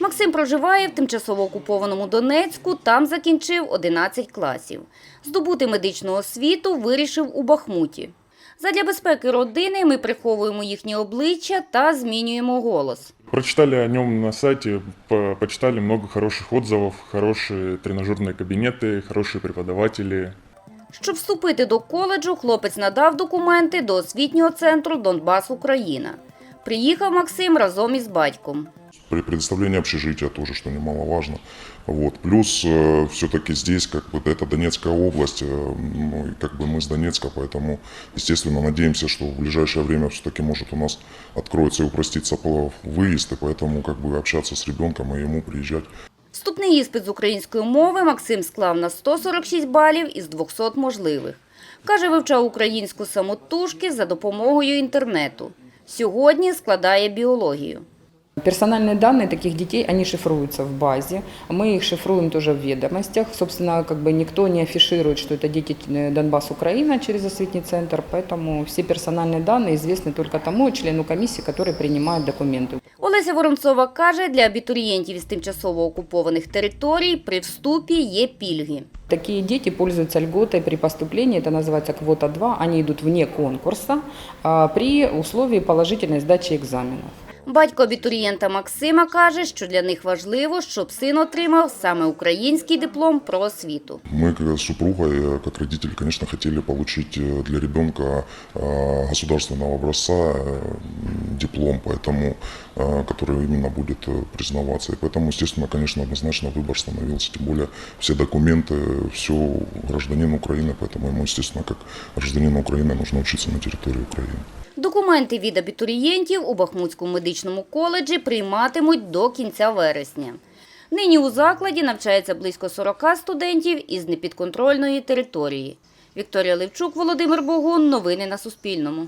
Максим проживає в тимчасово окупованому Донецьку, там закінчив 11 класів. Здобути медичну освіту вирішив у Бахмуті. Задля безпеки родини ми приховуємо їхні обличчя та змінюємо голос. Прочитали о нем на сайте, по- почитали много хороших отзывов, хорошие тренажерные кабинеты, хорошие преподаватели. Щоб вступити до коледжу, хлопець надав документи до освітнього центру Донбас Україна. Приїхав Максим разом із батьком. При предоставлении общежития тоже, что немаловажно. Вот. Плюс все-таки здесь как бы это Донецкая область, э, ну, и как бы мы с Донецка, поэтому, естественно, надеемся, что в ближайшее время все-таки может у нас откроется и упростится по- выезд, и поэтому как бы общаться с ребенком и ему приезжать Вступний іспит з української мови Максим склав на 146 балів із 200 можливих. Каже, вивчав українську самотужки за допомогою інтернету. Сьогодні складає біологію. Персональные данные таких детей, они шифруются в базе. Мы их шифруем тоже в ведомостях. Собственно, как бы никто не афиширует, что это дети э, Донбасс Украина через осветний центр, поэтому все персональные данные известны только тому члену комиссии, который принимает документы. Олеся Воронцова каже, для абітурієнтів із тимчасово окупованих територій при вступі є пільги. Такие дети пользуются льготой при поступлении, это называется квота 2, они идут вне конкурса а, при условии положительной сдачи экзаменов. Батько абітурієнта Максима каже, що для них важливо, щоб син отримав саме український диплом про освіту. Мы как с супругой, э, как родители, конечно, хотели получить э, для ребенка э, государственного образца э, диплом, поэтому, э, который именно будет э, признаваться. И поэтому, естественно, конечно, однозначно выбор становился. Тем более все документы, все гражданин Украины, поэтому ему, естественно, как гражданину Украины нужно учиться на территории Украины. Документи від абітурієнтів у Бахмутському медичному коледжі прийматимуть до кінця вересня. Нині у закладі навчається близько 40 студентів із непідконтрольної території. Вікторія Левчук, Володимир Богун. Новини на Суспільному.